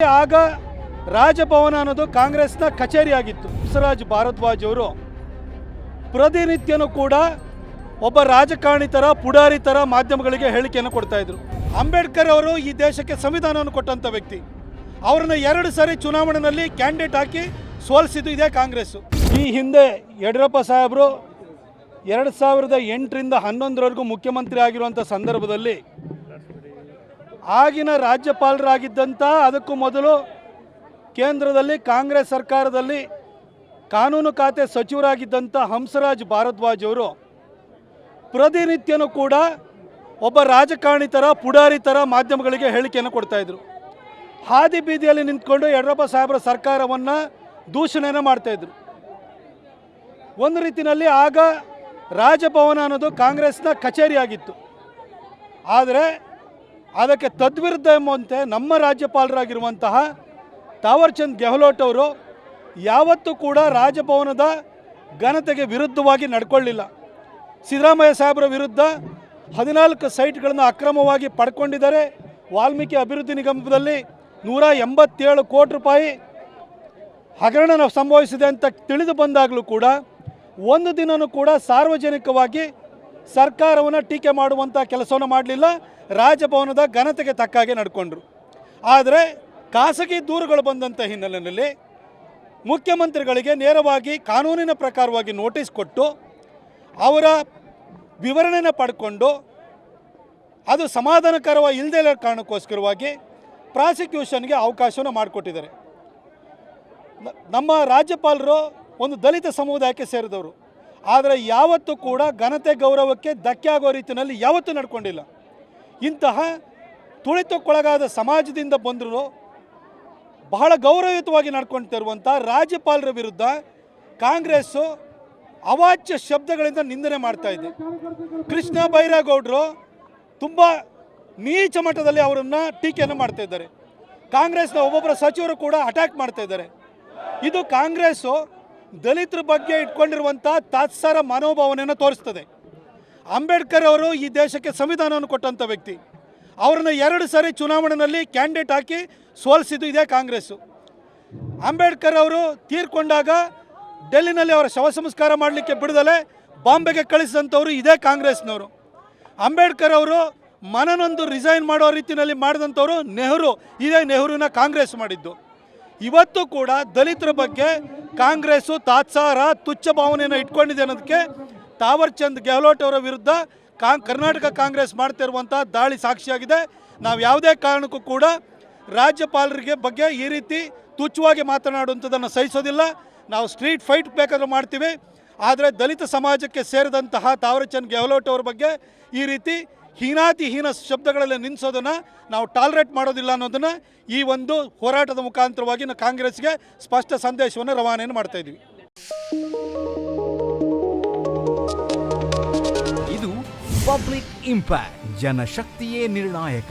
ಆಗ ರಾಜಭವನ ಅನ್ನೋದು ಕಾಂಗ್ರೆಸ್ನ ಕಚೇರಿ ಆಗಿತ್ತು ಬಸವರಾಜ್ ಭಾರದ್ವಾಜ್ ಅವರು ಪ್ರತಿನಿತ್ಯನೂ ಕೂಡ ಒಬ್ಬ ರಾಜಕಾರಣಿ ಥರ ಪುಡಾರಿ ಥರ ಮಾಧ್ಯಮಗಳಿಗೆ ಹೇಳಿಕೆಯನ್ನು ಕೊಡ್ತಾ ಇದ್ರು. ಅಂಬೇಡ್ಕರ್ ಅವರು ಈ ದೇಶಕ್ಕೆ ಸಂವಿಧಾನವನ್ನು ಕೊಟ್ಟಂಥ ವ್ಯಕ್ತಿ. ಅವರನ್ನ ಎರಡು ಸಾರಿ ಚುನಾವಣೆಯಲ್ಲಿ ಕ್ಯಾಂಡಿಡೇಟ್ ಹಾಕಿ ಸೋಲಿಸಿದ್ದು ಇದೇ ಕಾಂಗ್ರೆಸ್ಸು ಈ ಹಿಂದೆ ಯಡಿಯೂರಪ್ಪ ಸಾಹೇಬರು ಎರಡು ಸಾವಿರದ ಎಂಟರಿಂದ ಹನ್ನೊಂದರವರೆಗೂ ಮುಖ್ಯಮಂತ್ರಿ ಆಗಿರುವಂಥ ಸಂದರ್ಭದಲ್ಲಿ ಆಗಿನ ರಾಜ್ಯಪಾಲರಾಗಿದ್ದಂಥ ಅದಕ್ಕೂ ಮೊದಲು ಕೇಂದ್ರದಲ್ಲಿ ಕಾಂಗ್ರೆಸ್ ಸರ್ಕಾರದಲ್ಲಿ ಕಾನೂನು ಖಾತೆ ಸಚಿವರಾಗಿದ್ದಂಥ ಹಂಸರಾಜ್ ಭಾರದ್ವಾಜ್ ಅವರು ಪ್ರತಿನಿತ್ಯನೂ ಕೂಡ ಒಬ್ಬ ರಾಜಕಾರಣಿ ಥರ, ಪುಡಾರಿ ಥರ ಮಾಧ್ಯಮಗಳಿಗೆ ಹೇಳಿಕೆಯನ್ನು ಕೊಡ್ತಾಯಿದ್ರು ಹಾದಿ ಬೀದಿಯಲ್ಲಿ ನಿಂತ್ಕೊಂಡು ಯಡಿಯೂರಪ್ಪ ಸಾಹೇಬರ ಸರ್ಕಾರವನ್ನು ದೂಷಣೆಯನ್ನು ಮಾಡ್ತಾಯಿದ್ರು ಒಂದು ರೀತಿಯಲ್ಲಿ ಆಗ ರಾಜಭವನ ಅನ್ನೋದು ಕಾಂಗ್ರೆಸ್ನ ಕಚೇರಿಯಾಗಿತ್ತು. ಆದರೆ ಅದಕ್ಕೆ ತದ್ವಿರುದ್ಧ ಎಂಬಂತೆ ನಮ್ಮ ರಾಜ್ಯಪಾಲರಾಗಿರುವಂತಹ ತಾವರ್ಚಂದ್ ಗೆಹ್ಲೋಟ್ ಅವರು ಯಾವತ್ತೂ ಕೂಡ ರಾಜಭವನದ ಘನತೆಗೆ ವಿರುದ್ಧವಾಗಿ ನಡ್ಕೊಳ್ಳಿಲ್ಲ. ಸಿದ್ದರಾಮಯ್ಯ ಸಾಹೇಬರ ವಿರುದ್ಧ ಹದಿನಾಲ್ಕು ಸೈಟ್ಗಳನ್ನು ಅಕ್ರಮವಾಗಿ ಪಡ್ಕೊಂಡಿದ್ದಾರೆ. ವಾಲ್ಮೀಕಿ ಅಭಿವೃದ್ಧಿ ನಿಗಮದಲ್ಲಿ ನೂರ ಎಂಬತ್ತೇಳು ಕೋಟಿ ರೂಪಾಯಿ ಹಗರಣ ಸಂಭವಿಸಿದೆ ಅಂತ ತಿಳಿದು ಬಂದಾಗಲೂ ಕೂಡ ಒಂದು ದಿನನೂ ಕೂಡ ಸಾರ್ವಜನಿಕವಾಗಿ ಸರ್ಕಾರವನ್ನು ಟೀಕೆ ಮಾಡುವಂಥ ಕೆಲಸವನ್ನು ಮಾಡಲಿಲ್ಲ, ರಾಜಭವನದ ಘನತೆಗೆ ತಕ್ಕ ಹಾಗೆ ನಡ್ಕೊಂಡ್ರು. ಆದರೆ ಖಾಸಗಿ ದೂರುಗಳು ಬಂದಂಥ ಹಿನ್ನೆಲೆಯಲ್ಲಿ ಮುಖ್ಯಮಂತ್ರಿಗಳಿಗೆ ನೇರವಾಗಿ ಕಾನೂನಿನ ಪ್ರಕಾರವಾಗಿ ನೋಟಿಸ್ ಕೊಟ್ಟು ಅವರ ವಿವರಣೆನ ಪಡ್ಕೊಂಡು ಅದು ಸಮಾಧಾನಕರವಾಗಿ ಇಲ್ಲದೆ ಇರೋ ಕಾರಣಕ್ಕೋಸ್ಕರವಾಗಿ ಪ್ರಾಸಿಕ್ಯೂಷನ್ಗೆ ಅವಕಾಶವನ್ನು ಮಾಡಿಕೊಟ್ಟಿದ್ದಾರೆ. ನಮ್ಮ ರಾಜ್ಯಪಾಲರು ಒಂದು ದಲಿತ ಸಮುದಾಯಕ್ಕೆ ಸೇರಿದವರು. ಆದರೆ ಯಾವತ್ತೂ ಕೂಡ ಘನತೆ ಗೌರವಕ್ಕೆ ಧಕ್ಕೆ ಆಗೋ ರೀತಿಯಲ್ಲಿ ಯಾವತ್ತೂ ನಡ್ಕೊಂಡಿಲ್ಲ. ಇಂತಹ ತುಳಿತಕ್ಕೊಳಗಾದ ಸಮಾಜದಿಂದ ಬಂದರೂ ಬಹಳ ಗೌರವಯುತವಾಗಿ ನಡ್ಕೊಳ್ತಿರುವಂಥ ರಾಜ್ಯಪಾಲರ ವಿರುದ್ಧ ಕಾಂಗ್ರೆಸ್ಸು ಅವಾಚ್ಯ ಶಬ್ದಗಳಿಂದ ನಿಂದನೆ ಮಾಡ್ತಾ ಇದೆ. ಕೃಷ್ಣ ಬೈರೇಗೌಡರು ತುಂಬ ನೀಚ ಮಟ್ಟದಲ್ಲಿ ಅವರನ್ನು ಟೀಕೆಯನ್ನು ಮಾಡ್ತಾ ಇದ್ದಾರೆ. ಕಾಂಗ್ರೆಸ್ನ ಒಬ್ಬೊಬ್ಬರ ಸಚಿವರು ಕೂಡ ಅಟ್ಯಾಕ್ ಮಾಡ್ತಾ ಇದ್ದಾರೆ. ಇದು ಕಾಂಗ್ರೆಸ್ಸು ದಲಿತರ ಬಗ್ಗೆ ಇಟ್ಕೊಂಡಿರುವಂಥ ತಾತ್ಸಾರ ಮನೋಭಾವನೆಯನ್ನು ತೋರಿಸ್ತದೆ. ಅಂಬೇಡ್ಕರ್ ಅವರು ಈ ದೇಶಕ್ಕೆ ಸಂವಿಧಾನವನ್ನು ಕೊಟ್ಟಂಥ ವ್ಯಕ್ತಿ. ಅವರನ್ನು ಎರಡು ಸಾರಿ ಚುನಾವಣೆಯಲ್ಲಿ ಕ್ಯಾಂಡಿಡೇಟ್ ಹಾಕಿ ಸೋಲಿಸಿದ್ದು ಇದೇ ಕಾಂಗ್ರೆಸ್ಸು. ಅಂಬೇಡ್ಕರ್ ಅವರು ತೀರ್ಕೊಂಡಾಗ ಡೆಲ್ಲಿನಲ್ಲಿ ಅವರ ಶವ ಸಂಸ್ಕಾರ ಮಾಡಲಿಕ್ಕೆ ಬಿಡದಲೆ ಬಾಂಬೆಗೆ ಕಳಿಸಿದಂಥವರು ಇದೇ ಕಾಂಗ್ರೆಸ್ನವರು. ಅಂಬೇಡ್ಕರ್ ಅವರು ಮನನೊಂದು ರಿಸೈನ್ ಮಾಡೋ ರೀತಿಯಲ್ಲಿ ಮಾಡಿದಂಥವರು ನೆಹರು. ಇದೇ ನೆಹರುನ ಕಾಂಗ್ರೆಸ್ ಮಾಡಿದ್ದು. ಇವತ್ತು ಕೂಡ ದಲಿತರ ಬಗ್ಗೆ ಕಾಂಗ್ರೆಸ್ಸು ತಾತ್ಸಾರ ತುಚ್ಛ ಭಾವನೆಯನ್ನು ಇಟ್ಕೊಂಡಿದೆ ಅನ್ನೋದಕ್ಕೆ ತಾವರ್ಚಂದ್ ಗೆಹ್ಲೋಟ್ ಅವರ ವಿರುದ್ಧ ಕರ್ನಾಟಕ ಕಾಂಗ್ರೆಸ್ ಮಾಡ್ತಿರುವಂಥ ದಾಳಿ ಸಾಕ್ಷಿಯಾಗಿದೆ. ನಾವು ಯಾವುದೇ ಕಾರಣಕ್ಕೂ ಕೂಡ ರಾಜ್ಯಪಾಲರಿಗೆ ಬಗ್ಗೆ ಈ ರೀತಿ ತುಚ್ಛವಾಗಿ ಮಾತನಾಡುವಂಥದ್ದನ್ನು ಸಹಿಸೋದಿಲ್ಲ. ನಾವು ಸ್ಟ್ರೀಟ್ ಫೈಟ್ ಬೇಕಾದರೂ ಮಾಡ್ತೀವಿ. ಆದರೆ ದಲಿತ ಸಮಾಜಕ್ಕೆ ಸೇರಿದಂತಹ ತಾವರಚಂದ್ ಗೆಹ್ಲೋಟ್ ಅವ್ರ ಬಗ್ಗೆ ಈ ರೀತಿ ಹೀನಾತಿ ಹೀನ ಶಬ್ದಗಳಲ್ಲಿ ನಿಲ್ಲಿಸೋದನ್ನು ನಾವು ಟಾಲರೇಟ್ ಮಾಡೋದಿಲ್ಲ ಅನ್ನೋದನ್ನು ಈ ಒಂದು ಹೋರಾಟದ ಮುಖಾಂತರವಾಗಿ ನಾವು ಕಾಂಗ್ರೆಸ್ಗೆ ಸ್ಪಷ್ಟ ಸಂದೇಶವನ್ನು ರವಾನೆಯನ್ನು ಮಾಡ್ತಾ ಇದ್ದೀವಿ ಇದು ಪಬ್ಲಿಕ್ ಇಂಪ್ಯಾಕ್ಟ್, ಜನಶಕ್ತಿಯೇ ನಿರ್ಣಾಯಕ.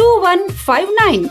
two one five nine